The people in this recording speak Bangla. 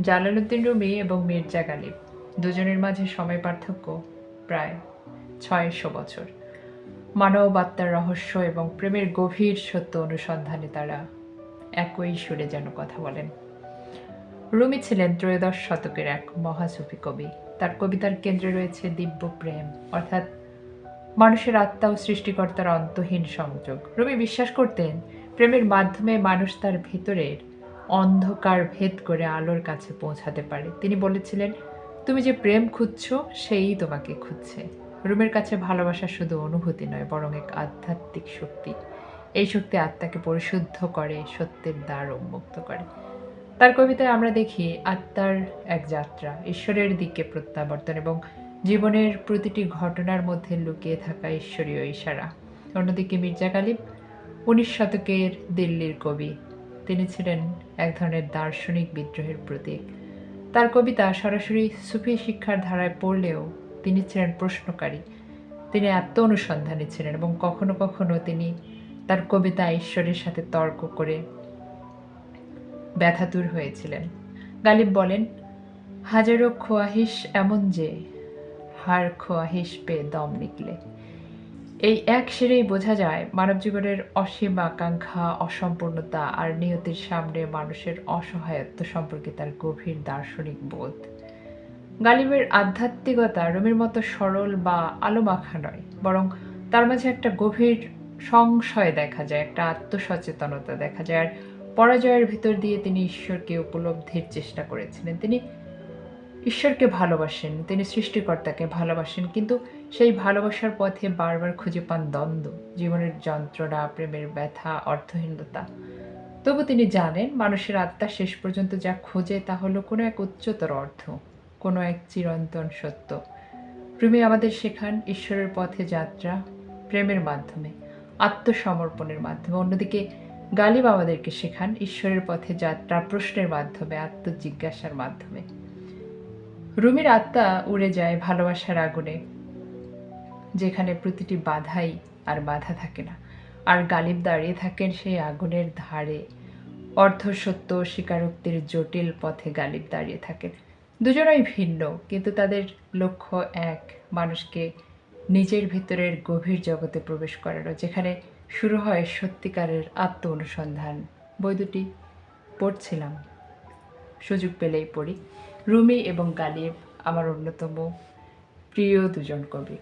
জালালউদ্দিন রুমি এবং মির্জা গালিব। দুজনের মাঝে সময় পার্থক্য প্রায় ছয়শো বছর। মানবাত্মার রহস্য এবং প্রেমের গভীর সত্য অনুসন্ধানে তারা একই সুরে যেন কথা বলেন। রুমি ছিলেন ত্রয়োদশ শতকের এক মহাসুফি কবি। তার কবিতার কেন্দ্রে রয়েছে দিব্য প্রেম, অর্থাৎ মানুষের আত্মা ও সৃষ্টিকর্তার অন্তহীন সংযোগ। রবি বিশ্বাস করতেন, প্রেমের মাধ্যমে মানুষ তার ভেতরের অন্ধকার ভেদ করে আলোর কাছে পৌঁছাতে পারে। তিনি বলেছিলেন, তুমি যে প্রেম খুঁজছ সেই তোমাকে খুঁজছে। রুমের কাছে ভালোবাসা শুধু অনুভূতি নয়, বরং এক আধ্যাত্মিক শক্তি। এই শক্তি আত্মাকে পরিশুদ্ধ করে, সত্যের দ্বার উন্মুক্ত করে। তার কবিতায় আমরা দেখি, আত্মার এক যাত্রা, ঈশ্বরের দিকে প্রত্যাবর্তন এবং জীবনের প্রতিটি ঘটনার মধ্যে লুকিয়ে থাকা ঈশ্বরীয় ইশারা। অন্যদিকে মির্জা গালিব উনিশ শতকের দিল্লির কবি তিনি ছিলেন এক ধরনের দার্শনিক বিদ্রোহের প্রতীক। তার কবিতা সরাসরি সুফি শিক্ষার ধারায় পড়লেও তিনি ছিলেন প্রশ্নকারী। তিনি আত্ম অনুসন্ধানী ছিলেন এবং কখনো কখনো তিনি তার কবিতা ঈশ্বরের সাথে তর্ক করে ব্যথাতুর হয়েছিলেন। গালিব বলেন, হাজারো খোয়াহিশ এমন যে, হার খোয়াহিশ পেয়ে দম নিকলে। এই এক সেরেই বোঝা যায় মানব জীবনের অসীম আকাঙ্ক্ষা, অসম্পূর্ণতা আর নিয়তির সামনে মানুষের অসহায়ত্ব সম্পর্কে তার গভীর দার্শনিক বোধ। গালিবের আধ্যাত্মিকতা রুমির মতো সরল বা আলোমাখা নয়, বরং তার মাঝে একটা গভীর সংশয় দেখা যায়, একটা আত্মসচেতনতা দেখা যায়। আর পরাজয়ের ভিতর দিয়ে তিনি ঈশ্বরকে উপলব্ধির চেষ্টা করেছিলেন। তিনি ঈশ্বরকে ভালোবাসেন, তিনি সৃষ্টিকর্তাকে ভালোবাসেন, কিন্তু সেই ভালোবাসার পথে বারবার খুঁজে পান দ্বন্দ্ব, জীবনের যন্ত্রণা, প্রেমের ব্যথা, অর্থহীনতা। তবু তিনি জানেন, মানুষের আত্মা শেষ পর্যন্ত যা খোঁজে তা হলো কোনো এক উচ্চতর অর্থ, কোনো এক চিরন্তন সত্য। প্রেমী আমাদের শেখান ঈশ্বরের পথে যাত্রা, প্রেমের মাধ্যমে, আত্মসমর্পণের মাধ্যমে। অন্যদিকে গালিব আমাদেরকে শেখান ঈশ্বরের পথে যাত্রা, প্রশ্নের মাধ্যমে, আত্মজিজ্ঞাসার মাধ্যমে। রুমির আত্মা উড়ে যায় ভালোবাসার আগুনে যেখানে প্রতিটি বাধাই আর বাধা থাকে না। আর গালিব দাঁড়িয়ে থাকেন সেই আগুনের ধারে। অর্ধ সত্য স্বীকারোক্তির জটিল পথে গালিব দাঁড়িয়ে থাকেন। দুজনাই ভিন্ন, কিন্তু তাদের লক্ষ্য এক, মানুষকে নিজের ভিতরের গভীর জগতে প্রবেশ করানো, যেখানে শুরু হয় সত্যিকারের আত্ম অনুসন্ধান বই দুটি পড়ছিলাম। সুযোগ পেলেই পড়ি। রুমি এবং গালিব আমার অন্যতম প্রিয় দুজন কবি।